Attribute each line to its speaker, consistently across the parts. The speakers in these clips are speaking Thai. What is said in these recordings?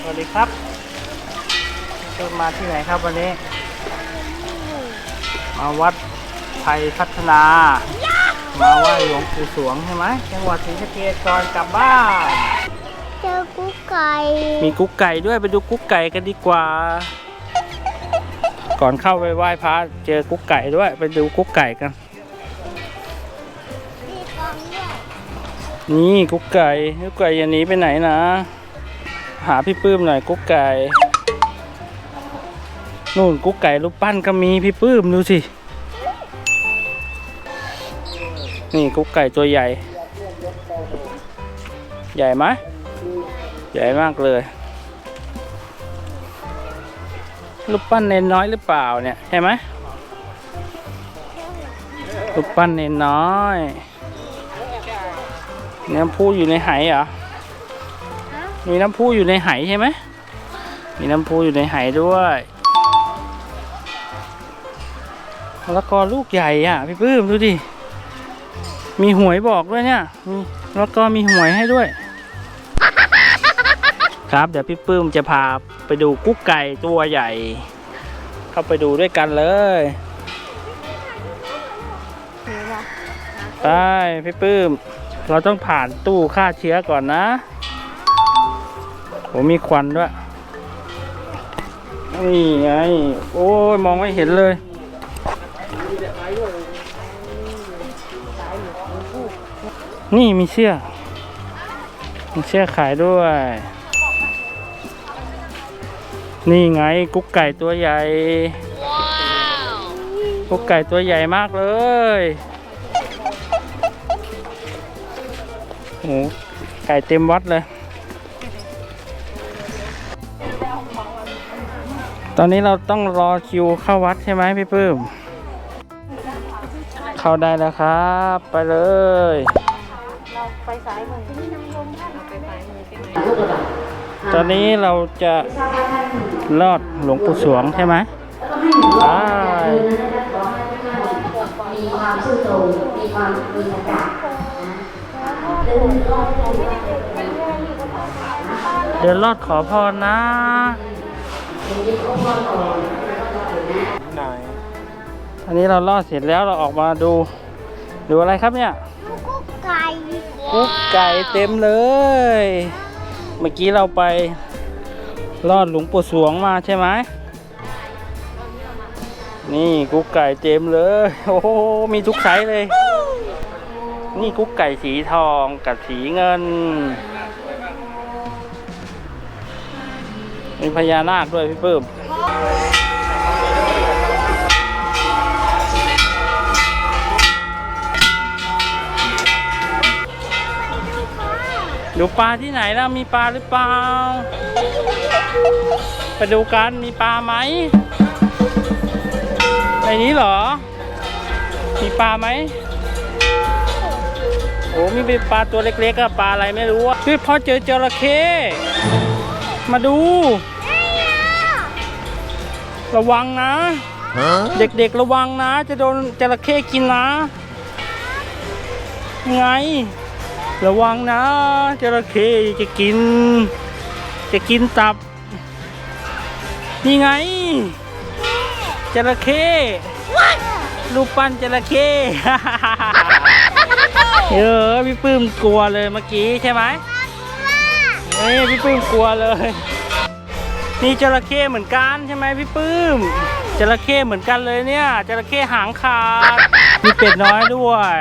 Speaker 1: สวัสดีครับเดินมาที่ไหนครับวันนี้ มาวัดไทยพัฒนา มาไหว้หลวงปู่สวงใช่ไหมจังหวัดศรีสะเกษก่อนกลับบ้าน
Speaker 2: เจอกุ๊กไก่
Speaker 1: มีกุ๊กไก่ด้วยไปดูกุ๊กไก่กันดีกว่า ก่อนเข้าไปไหว้พระเจอกุ๊กไก่ด้วยไปดูกุ๊กไก่กัน
Speaker 2: มีกองด้วย
Speaker 1: นี่กุ๊กไก่กุ๊กไก่อย่าหนีไปไหนนะ หาพี่ปื้มหน่อยกุ๊กไก่นู่นกุ๊กไก่รูปปั้นก็มีพี่ปื้มดูสิ นี่กุ๊กไก่ตัวใหญ่ ใหญ่ไหมใหญ่มากเลยรูปปั้นเนนน้อยหรือเปล่าเนี่ยใช่ไหมรูปปั้นเนนน้อยเน้ำพุอยู่ในไหเหรอ มีน้ำพุอยู่ในไหใช่ไหม มีน้ำพุอยู่ในไหด้วยมะละกอลูกใหญ่อะพี่ปื้มดูดิ มีหวยบอกด้วยเนี่ยมีแล้วก็มีหวยให้ด้วย ครับเดี๋ยวพี่ปื้มจะพาไปดูกุ๊กไก่ตัวใหญ่ เข้าไปดูด้วยกันเลยไปพี่ปื้ม เราต้องผ่านตู้ฆ่าเชื้อก่อนนะ โหมีควันด้วยนี่ไงโอ้ยมองไม่เห็นเลยนี่มีเสื้อมีเสื้อขายด้วย นี่ไงกุ๊กไก่ตัวใหญ่กุ๊กไก่ตัวใหญ่มากเลยโอ้ไก่เต็มวัดเลย ตอนนี้เราต้องรอคิวเข้าวัดใช่ไหมพี่ปื้ม เข้าได้แล้วครับ ไปเลย
Speaker 2: เราไปสายมือที่นำลมท่านไปสายมือใช่ไหม
Speaker 1: ตอนนี้เราจะลอดหลวงปู่สวงใช่ไหมไป
Speaker 3: มีความซื่อตรงมีความมีกระจ่าง
Speaker 1: เดินลอดขอพรนะ อันนี้เราลอดเสร็จแล้วเราออกมาดู ดูอะไรครับเนี่ย
Speaker 2: กุ๊กไก่
Speaker 1: กุ๊กไก่เต็มเลย เมื่อกี้เราไปลอดหลวงปู่สวงมาใช่ไหมนี่กุ๊กไก่เต็มเลย โอ้โหมีทุกไซส์เลย นี่กุ๊กไก่สีทองกับสีเงิน มีพญานาคด้วยพี่ปื้มดูปลาที่ไหนแล่ะมีปลาหรือเปล่า ไปดูกันมีปลาไหมในนี้เหรอ มีปลาไหมโอ้มีเป็นปลาตัวเล็กๆอะปลาอะไรไม่รู้อะพี่พ่อเจอจระเข้ มาดู ระวังนะ เด็กๆระวังนะ จะโดนจระเข้กินนะ ไง ระวังนะจระเข้จะกิน จะกินตับ นี่ไงจระเข้รูปปั้นจระเข้เออพี่ปื้มกลัวเลยเมื่อกี้ใช่ไหม เอ้ยพี่ปื้มกลัวเลย นี่จระเข้เหมือนกันใช่ไหมพี่ปื้มจระเข้เหมือนกันเลยเนี่ยจระเข้หางขาดมีเป็ดน้อยด้วย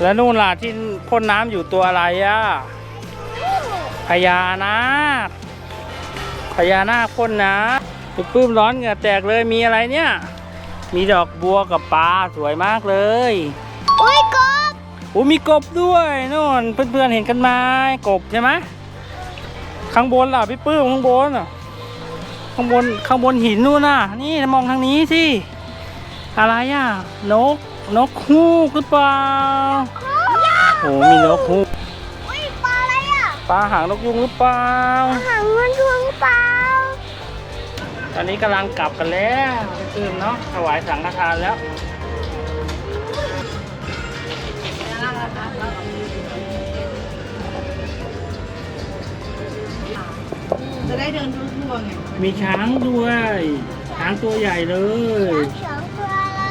Speaker 1: แล้วนู่นล่ะที่พ่นน้ำอยู่ตัวอะไรอะพญานาคพญานาคพ่นน้ำพี่ปื้มร้อนเหงื่อแตกเลยมีอะไรเนี่ย มีดอกบัวกับปลาสวยมากเลย
Speaker 2: อุ้ยกบ
Speaker 1: โอ้มีกบด้วยนู่นเพื่อนๆเห็นกันไหมกบใช่ไหม ข้างบนล่ะพี่ปื้มข้างบนอะข้างบนข้างบนหินนู่นน่ะ นี่มองทางนี้สิอะไรอะนกนกฮูกหรือเปล่าโอ้มีนกฮูก
Speaker 2: อุ้ยปลาอะไรอะ
Speaker 1: ปลาหางนกยุงหรือเปล่า
Speaker 2: หางมันทวงเปล่า
Speaker 1: ตอนนี้กำลังกลับกันแล้วพี่ปื้มเนาะถวายสังฆทานแล้ว
Speaker 2: จะได้เดินทั่วๆไง
Speaker 1: มีช้างด้วย ช้างตัวใหญ่เลย
Speaker 3: สองตัวเล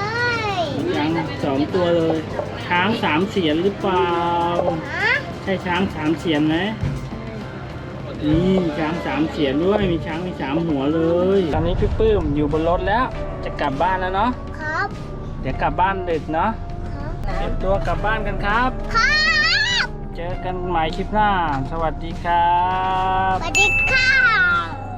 Speaker 3: ย
Speaker 1: ช้างสองตัวเลย ช้างสามเสียนหรือเปล่า
Speaker 3: ฮะ
Speaker 1: ใช่ช้างสามเสียนไหมนี่ช้างสามเสียนด้วย มีช้างมีสามหัวเลย ตอนนี้พี่ปื้มอยู่บนรถแล้ว จะกลับบ้านแล้วเนาะ
Speaker 3: ครับ
Speaker 1: เดี๋ยวกลับบ้านดึกเนาะ
Speaker 3: ครับ
Speaker 1: เตรียมตัวกลับบ้านกันครับ
Speaker 3: ครับ
Speaker 1: เจอกันใหม่คลิปหน้า สวัสดีครับ
Speaker 3: สวัสดีครับ